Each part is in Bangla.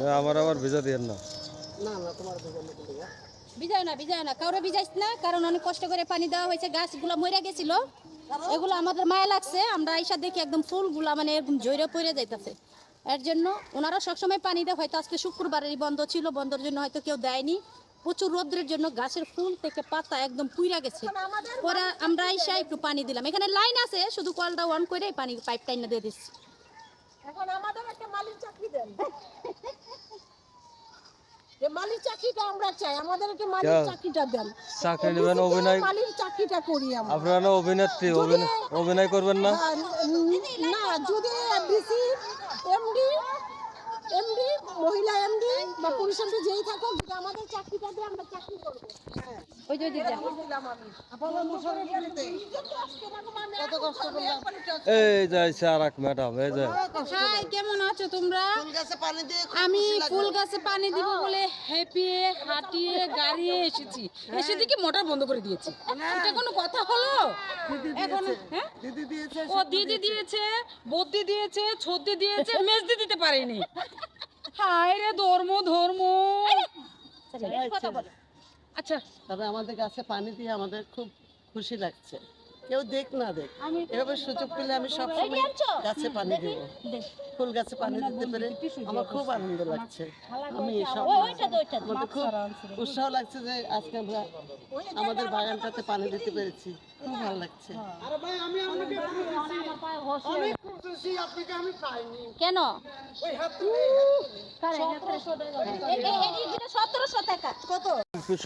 এ, আমার আবার ভিজা দিয়েন না। না না তোমার না কিন্তু ভিজাও না ভিজাও না। কাউরে ভিজাইস না কারণ অনেক কষ্ট করে পানি দেওয়া হয়েছে গাছগুলো মরে গেছিল। এগুলো আমাদের মায়া লাগছে আমরা আইসা দেখি একদম ফুলগুলা মানে এরকম জৈরে পড়ে যাইতাছে। এর জন্য ওনারা সবসময় পানি দেয় হয়তো আজকে শুক্রবারেরই বন্ধ ছিল বন্ধের জন্য হয়তো কেউ দেয়নি। প্রচুর রোদ্রের জন্য গাছের ফুল থেকে পাতা একদম পুইরা গেছে। পরে আমরা আইসা একটু পানি দিলাম। এখানে লাইন আছে শুধু কলটা অন করে পানি পাইপ টাইন দিয়ে দিচ্ছি। এখন আমাদের একটা মালিক চাকরি দেন যে মালিক চাকরিটা আমরা চাই মালিক চাকরিটা দেন। চাকরি নেবেন অভিনয় মালিক চাকরিটা করি আমরা। আপনারা অভিনেত্রী অভিনয় করবেন না? না যদি ডিসি যেই থাকুক যদি আমাদের চাকরিটা দিয়ে আমরা চাকরি করব। হ্যাঁ ওই যে আমি। এই ম্যাডাম এই যে হাই কেমন আছো তোমরা? ফুল গাছে পানি আমি ফুল গাছে পানি দিব বলে হেপিয়ে হাঁটিয়ে গাড়িয়ে এসেছি। এসে দেখি মোটর বন্ধ করে দিয়েছি। এটা কোনো কথা হলো? এখন হ্যাঁ? দিয়েছে ও দিদি দিয়েছে। বদ্দি দিয়েছে ছদ্দি দিয়েছে মেজদি দিতে পারেনি। হায় রে ধর্ম ধর্ম। আচ্ছা। তবে আমাদের গাছে পানি দিয়ে আমাদের খুব খুশি লাগছে। কেউ দেখ না দেখ। এভাবে সুযোগ পেলে আমি সব সময় গাছে পানি দেব। ফুল গাছে পানি দিতে পেরে আমার খুব আনন্দ লাগছে। আমি সব আমাদের খুব উৎসাহ লাগছে যে আজকে আমরা আমাদের বাগানটাতে পানি দিতে পেরেছি। খুব ভালো লাগছে। কেন? সতেরোশো টাকা কত?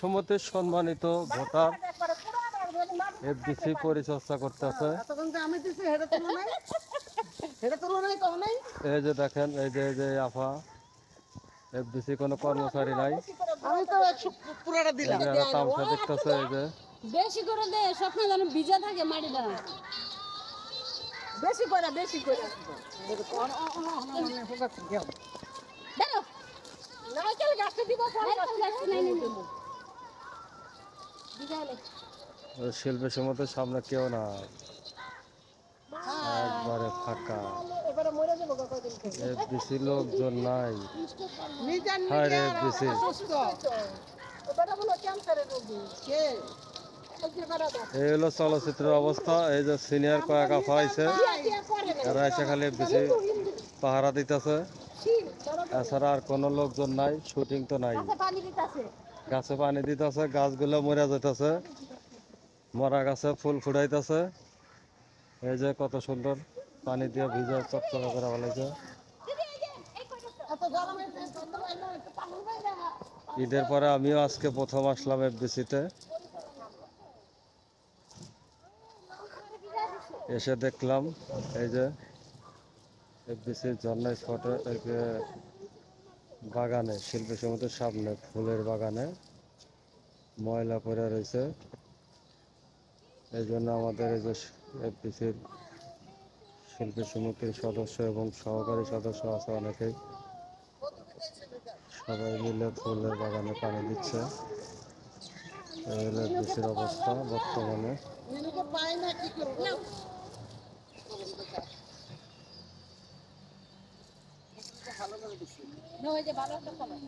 সমিতির সম্মানিত ভোটার এফডিসি পরিচর্যা করতেছে। তখন যে আমি দিছি হেরে তুলো নাই হেরে তুলো নাই। কও নাই এই যে দেখেন এই যে এই যে আফা এফডিসি কোনো কর্মচারী নাই। আমি তো পুরোটা দিলাম। তামসা দেখতেছে এই যে। বেশি করে দে স্বপ্ন যেন ভিজা থাকে মাটিটা বেশি করে বেশি করে দেখো নারকেল গাছটা দিব ফল গাছটা দিব। ওই শিল্পী সমিতির সামনে কেউ না। একবারে ফাঁকা। এফডিসি লোকজন নাই। হায় রে এফডিসি। এবারে বলো ক্যান্সারের রোগী। কে? এই হলো চলচ্চিত্রের অবস্থা। এই যে সিনিয়র কয়েক আফা। এরা এসে খালি এফডিসি পাহারা দিতেছে। এছাড়া আর কোনো লোকজন নাই শুটিং তো নাই। গাছে পানি দিতেছে, গাছগুলো মরে যেতেছে। মরা গাছে ফুল ফুটাইতেছে। এই যে কত সুন্দর পানি দিয়ে ভিজে চকচকা করে বলেছে। ঈদের পরে আমিও আজকে প্রথম আসলাম এফডিসিতে এসে দেখলাম, এই যে স্পটে এই যে বাগানে, শিল্পী সমিতির সামনে, ফুলের বাগানে ময়লা পড়ে রয়েছে। এই জন্য আমাদের এই যে এফডিসির শিল্পী সমিতির সদস্য এবং সহকারী সদস্য আছে অনেকেই। সবাই মিলে ফুলের বাগানে পানি দিচ্ছে। হলো দেশের অবস্থা বর্তমানে। ভালো একটা খাবার